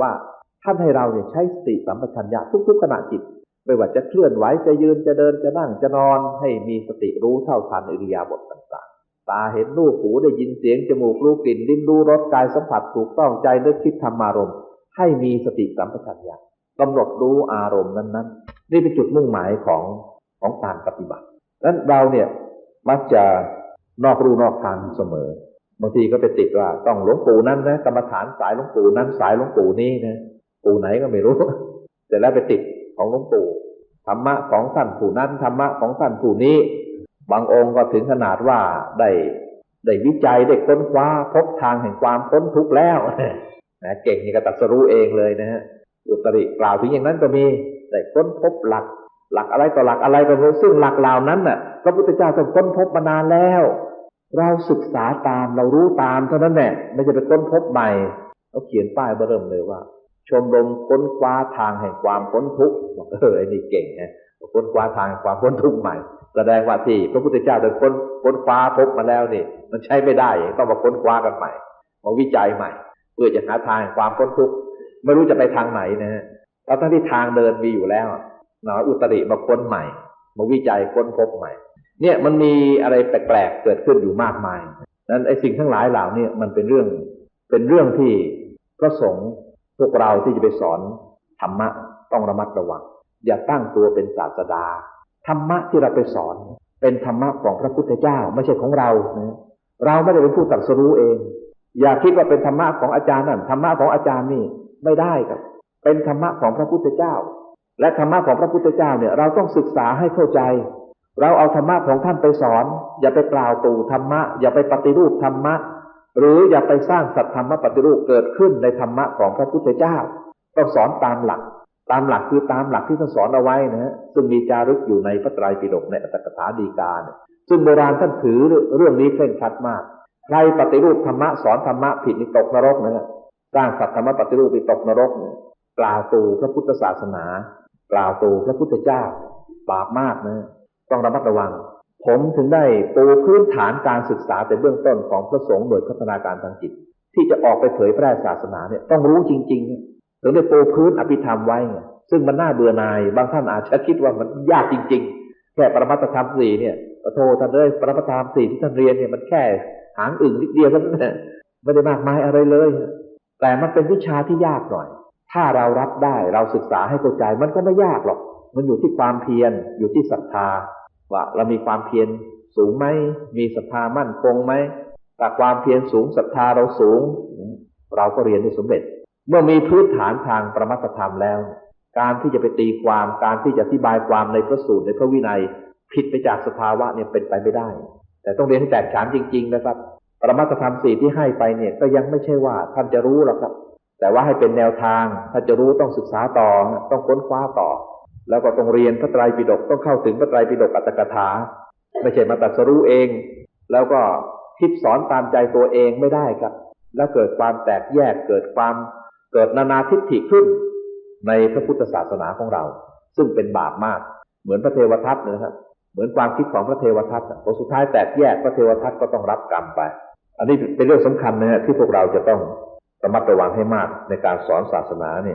ว่าท่านให้เราเนี่ยใช้สติสัมปชัญญะทุกๆขณะจิต ไม่ว่าจะเคลื่อนไหวจะยืนจะเดินจะนั่งจะนอนให้มีสติรู้เท่าทันอิริยาบถต่างๆ ตาเห็นรูปหูได้ยินเสียงจมูกรู้กลิ่นลิ้นรู้รสกายสัมผัสถูกต้องใจนึกคิดธรรมารมณ์ให้มีสติสัมปชัญญะกำหนดรู้อารมณ์นั้นๆ นี่เป็นจุดมุ่งหมายของของการปฏิบัตินั้นเราเนี่ยมักจะนอกรูนอกทางเสมอ บางทีก็ไปติดว่า ต้องหลวงปู่นั้นนะกรรมฐานสายหลวงปู่นั้นสายหลวงปู่นี้นะปู่ไหนก็ไม่รู้เสร็จแล้วไปติดของหลวงปู่ธรรมะของท่านผู้นั้นธรรมะของท่านผู้นี้ บางองค์ก็ถึงขนาดว่าได้ได้วิจัยได้ค้นคว้าพบทางแห่งความพ้นทุกข์แล้วนะเก่งนี่ก็ตัดสรู้เองเลยนะฮะอุตริกล่าวถึงอย่างนั้นก็มีได้ค้นพบหลัก หลักอะไรต่อหลักอะไรก็รู้ซึ่งหลักเหล่านั้นน่ะพระพุทธเจ้าต้องค้นพบมานานแล้ว เราศึกษาตามเรารู้ตามเท่านั้นแหละไม่จะไปค้นพบใหม่เขาเขียนป้ายเบริ่มเลยว่า ชมรมค้นคว้าทางแห่งความพ้นทุกข์บอกเออไอ้นี่เก่งนะค้นคว้าทางแห่งความพ้นทุกข์ใหม่แสดงว่าที่พระพุทธเจ้าได้ค้นค้นคว้าพบมาแล้วนี่ มันใช้ไม่ได้ต้องมาค้นคว้ากันใหม่มาวิจัยใหม่ เพื่อจะหาทางแห่งความพ้นทุกข์ไม่รู้จะไปทางไหนนะฮะแล้วทั้งที่ทางเดินมีอยู่แล้วเนาอุตริมาค้นใหม่ มาวิจัยค้นพบใหม่ เนี่ยมันมีอะไรแปลกๆเกิดขึ้นอยู่มากมาย นั้นไอ้สิ่งทั้งหลายเหล่านี้มันเป็นเรื่องเป็นเรื่องที่พระสงฆ์พวกเราที่จะไปสอนธรรมะต้องระมัดระวัง อย่าตั้งตัวเป็นศาสดา ธรรมะที่เราไปสอน เป็นธรรมะของพระพุทธเจ้าไม่ใช่ของเรานะเราไม่ได้เป็นผู้ตรัสรู้เอง อย่าคิดว่าเป็นธรรมะของอาจารย์นั่นธรรมะของอาจารย์นี่ไม่ได้ครับ เป็นธรรมะของพระพุทธเจ้า และธรรมะของพระพุทธเจ้าเนี่ยเราต้องศึกษาให้เข้าใจ เราเอาธรรมะของท่านไปสอน อย่าไปกล่าวตู่ธรรมะ อย่าไปปฏิรูปธรรมะ หรืออย่าไปสร้างสัตธรรมปฏิรูปเกิดขึ้นในธรรมะของพระพุทธเจ้า ต้องสอนตามหลัก ตามหลักคือตามหลักที่ท่านสอนเอาไว้นะฮะซึ่งมีจารึกอยู่ในพระไตรปิฎกในอัตถกถาดีกาซึ่งโบราณท่านถือเรื่องนี้เคร่งครัดมากใครปฏิรูปธรรมะสอนธรรมะผิดนี่ตกนรกนะฮะสร้างสัตธรรมปฏิรูปนี่ตกนรกเนี่ยกล่าวตู่พระพุทธศาสนา กล่าวตู่พระพุทธเจ้าบาปมากนะ ต้องระมัดระวัง ผมถึงได้ปูพื้นฐานการศึกษาแต่เบื้องต้นของพระสงฆ์โดยพัฒนาการทางจิต ที่จะออกไปเผยแพร่ศาสนาเนี่ยต้องรู้จริงๆถึงได้ปูพื้นอภิธรรมไว้ซึ่งมันน่าเบื่อนาย บางท่านอาจจะคิดว่ามันยากจริง ๆ แค่ปรมัตธรรมสี่เนี่ยโทท่านเลยปรมัตธรรมสี่ที่ท่านเรียนเนี่ยมันแค่หางอึ่งนิดเดียวเท่านั้นไม่ได้มากมายอะไรเลย แต่มันเป็นวิชาที่ยากหน่อย ถ้าเรารับได้เราศึกษาให้เข้าใจมันก็ไม่ยากหรอก มันอยู่ที่ความเพียรอยู่ที่ศรัทธา ว่าเรามีความเพียรสูงไหมมีศรัทธามั่นคงไหมแต่ความเพียรสูงศรัทธาเราสูง เราก็เรียนได้สำเร็จ เมื่อมีพื้นฐานทางประมัตธรรมแล้ว การที่จะไปตีความการที่จะอธิบายความในพระสูตรในพระวินัย ผิดไปจากสภาวะเนี่ยเป็นไปไม่ได้ แต่ต้องเรียนให้แตกฉานจริง ๆ นะครับประมัตธรรมสี่ที่ให้ไปเนี่ยก็ยังไม่ใช่ว่าท่านจะรู้หรอกครับ แต่ว่าให้เป็นแนวทางถ้าจะรู้ต้องศึกษาต่อต้องค้นคว้าต่อ แล้วก็ต้องเรียนพระไตรปิฎกต้องเข้าถึงพระไตรปิฎกอัตถกถา ไม่ใช่มาตัดสรู้เอง แล้วก็คิดสอนตามใจตัวเองไม่ได้ครับ แล้วเกิดความแตกแยกเกิดความเกิดนานาทิฏฐิขึ้น ในพระพุทธศาสนาของเรา ซึ่งเป็นบาปมาก เหมือนพระเทวทัตนะครับเหมือนความคิดของพระเทวทัตผลสุดท้ายแตกแยกพระเทวทัตก็ต้องรับกรรมไป อันนี้เป็นเรื่องสำคัญนะฮะที่พวกเราจะต้องระมัดระวังให้มากในการสอนศาสนาเนี่ย